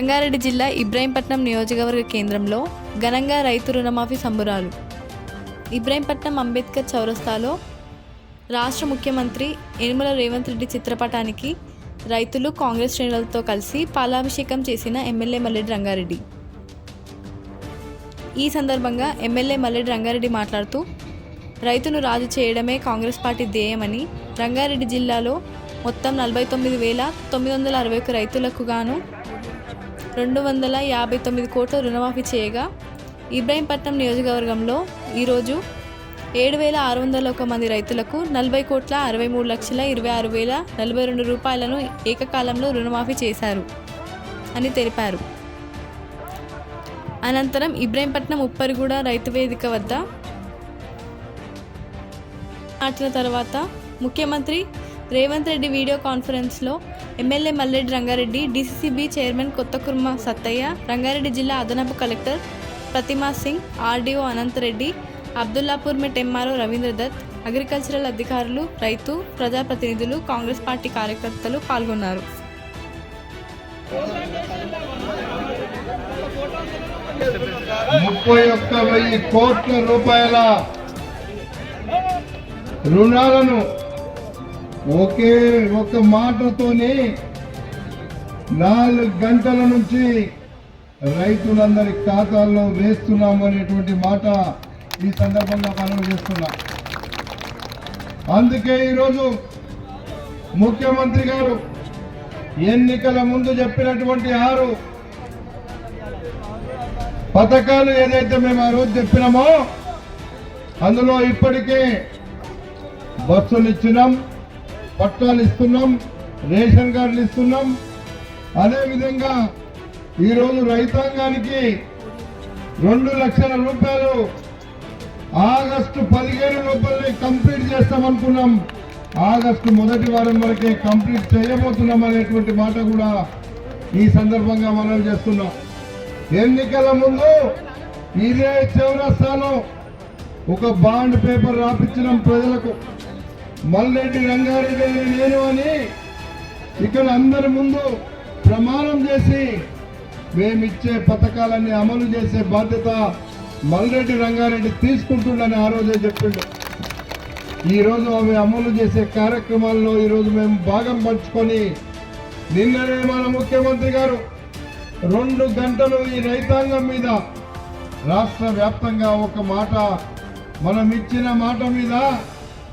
రంగారెడ్డి జిల్లా ఇబ్రాహీంపట్నం నియోజకవర్గ కేంద్రంలో ఘనంగా రైతు రుణమాఫీ సంబురాలు. ఇబ్రాహీంపట్నం అంబేద్కర్ చౌరస్తాలో రాష్ట్ర ముఖ్యమంత్రి యనుమల రేవంత్ రెడ్డి చిత్రపటానికి రైతులు కాంగ్రెస్ శ్రేణులతో కలిసి పాలాభిషేకం చేసిన ఎమ్మెల్యే మల్లెడి రంగారెడ్డి. ఈ సందర్భంగా ఎమ్మెల్యే మల్లెడి రంగారెడ్డి మాట్లాడుతూ రైతును రాజు చేయడమే కాంగ్రెస్ పార్టీ ధ్యేయమని రంగారెడ్డి జిల్లాలో మొత్తం నలభై తొమ్మిది వేల తొమ్మిది వందల అరవై ఒక్క రైతులకు గాను రెండు వందల యాభై తొమ్మిది కోట్ల రుణమాఫీ చేయగా ఇబ్రాహీంపట్నం నియోజకవర్గంలో ఈరోజు ఏడు వేల ఆరు వందల ఒక మంది రైతులకు నలభై కోట్ల అరవై మూడు లక్షల ఇరవై ఆరు వేల నలభై రెండు రూపాయలను ఏకకాలంలో రుణమాఫీ చేశారు అని తెలిపారు. అనంతరం ఇబ్రాహీంపట్నం ఉప్పరిగూడ రైతు వేదిక వద్ద నాటిన తర్వాత ముఖ్యమంత్రి రేవంత్ రెడ్డి వీడియో కాన్ఫరెన్స్లో MLA Malreddy Rangareddy DCCB chairman Kothakurma Sattaiah Rangareddy జిల్లా అదనపు collector Pratima Singh RDO Anantareddy Abdullapur Met MRO Ravindra Dutt agricultural అధికారులు రైతు ప్రజాప్రతినిధులు కాంగ్రెస్ పార్టీ కార్యకర్తలు పాల్గొన్నారు. ముప్పై ఒక్క వెయ్యి కోట్ల రూపాయల రుణాలను ఒకే ఒక మాటతోనే నాలుగు గంటల నుంచి రైతులందరి ఖాతాల్లో వేస్తున్నాము అనేటువంటి మాట ఈ సందర్భంగా మనం చేస్తున్నాం. అందుకే ఈరోజు ముఖ్యమంత్రి గారు ఎన్నికల ముందు చెప్పినటువంటి ఆరు పథకాలు ఏదైతే మేము ఆ రోజు చెప్పినామో అందులో ఇప్పటికే బస్సులు ఇచ్చినాం. పట్టాలు ఇస్తున్నాం రేషన్ కార్డులు ఇస్తున్నాం. అదేవిధంగా ఈరోజు రైతాంగానికి రెండు లక్షల రూపాయలు ఆగస్టు పదిహేను లోపలనే కంప్లీట్ చేస్తామనుకున్నాం. ఆగస్టు మొదటి వారం వరకే కంప్లీట్ చేయబోతున్నాం అనేటువంటి మాట కూడా ఈ సందర్భంగా మనం చేస్తున్నాం. ఎన్నికల ముందు ఇదే చౌరస్తాలో ఒక బాండ్ పేపర్ రాపించడం ప్రజలకు. మల్లెడ్డి రంగారెడ్డి నేను అని ఇక్కడ అందరి ముందు ప్రమాణం చేసి మేమిచ్చే పథకాలన్నీ అమలు చేసే బాధ్యత మల్లెడ్డి రంగారెడ్డి తీసుకుంటుండని ఆ రోజే చెప్పిండు. ఈరోజు అవి అమలు చేసే కార్యక్రమాల్లో ఈరోజు మేము భాగం పంచుకొని నిన్ననే మన ముఖ్యమంత్రి గారు రెండు గంటలు ఈ రైతాంగం మీద రాష్ట్ర వ్యాప్తంగా ఒక మాట మనం ఇచ్చిన మాట మీద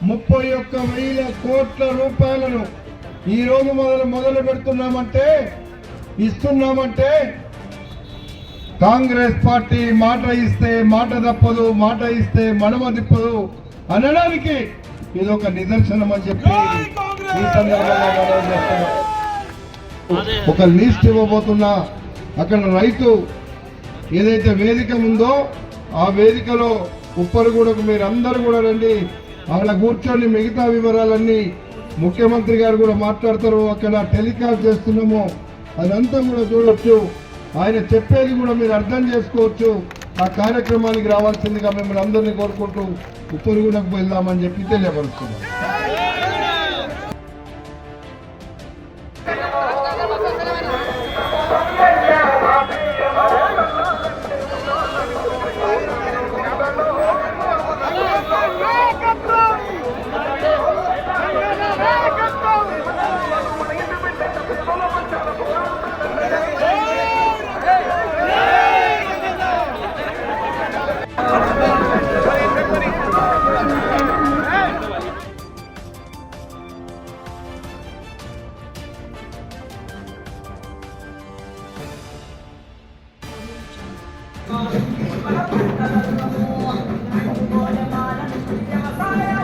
ముప్పై ఒక్క వేల కోట్ల రూపాయలను ఈ రోజు మొదలు మొదలు పెడుతున్నామంటే ఇస్తున్నామంటే కాంగ్రెస్ పార్టీ మాట ఇస్తే మాట తప్పదు మాట ఇస్తే మడమ తిప్పదు అనడానికి ఇది ఒక నిదర్శనం అని చెప్పి ఈ సందర్భంగా ఒక లిస్ట్ ఇవ్వబోతున్నా అక్కడ రైతు ఏదైతే వేదిక ఉందో ఆ వేదికలో ఉప్పరగూడకు మీరు అందరూ కూడా రండి. అక్కడ కూర్చొని మిగతా వివరాలన్నీ ముఖ్యమంత్రి గారు కూడా మాట్లాడతారు. అక్కడ టెలికాస్ట్ చేస్తున్నాము. అదంతా కూడా చూడొచ్చు. ఆయన చెప్పేది కూడా మీరు అర్థం చేసుకోవచ్చు. ఆ కార్యక్రమానికి రావాల్సిందిగా మిమ్మల్ని అందరినీ కోరుకుంటూ ఉప్పరగూడకు వెళ్దామని చెప్పి తెలియపరుస్తున్నాం. Oh, my God.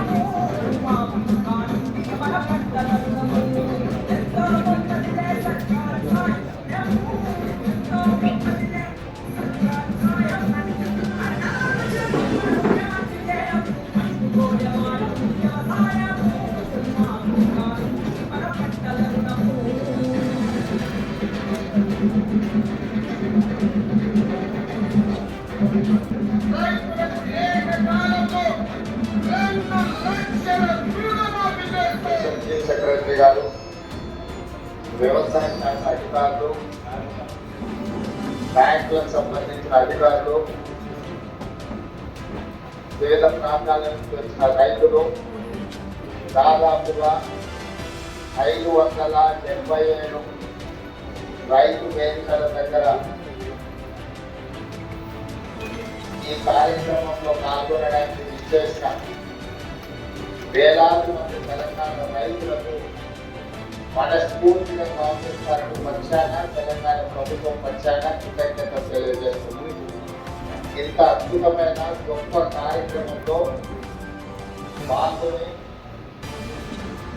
సెక్రటరీ గారు వ్యవసాయ శాఖ అధికారులు బ్యాంకులకు సంబంధించిన అధికారులు వేద ప్రాంతాల నుంచి వచ్చిన రైతులు దాదాపుగా ఐదు వందల డెబ్బై ఏడు రైతు వేదికల దగ్గర ఈ కార్యక్రమంలో పాల్గొనడానికి విచ్చేసిన వేలాది మంది తెలంగాణ రైతులకు మనస్ఫూర్తిగా కాంగ్రెస్ పార్టీ వచ్చాక తెలంగాణ ప్రభుత్వం వచ్చాక కృతజ్ఞత తెలియజేస్తుంది. ఇంత అద్భుతమైన గొప్ప కార్యక్రమంలో పాల్గొని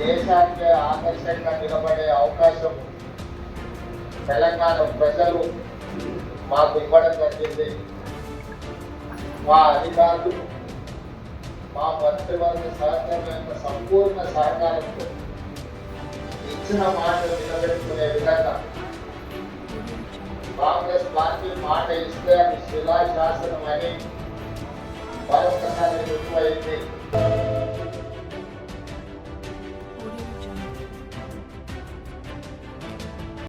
దేశానికి ఆదర్శంగా నిలబడే అవకాశం తెలంగాణ ప్రజలు మాకు ఇవ్వడం జరిగింది. మా అధికారులు మా మంత్రివర్గ సహకారం యొక్క సంపూర్ణ సహకారంతో ఇచ్చిన మాట నిలబెట్టుకునే విధంగా కాంగ్రెస్ పార్టీ మాట ఇస్తే అది శిలాశాసనం అని మరొకసారి రుజువైంది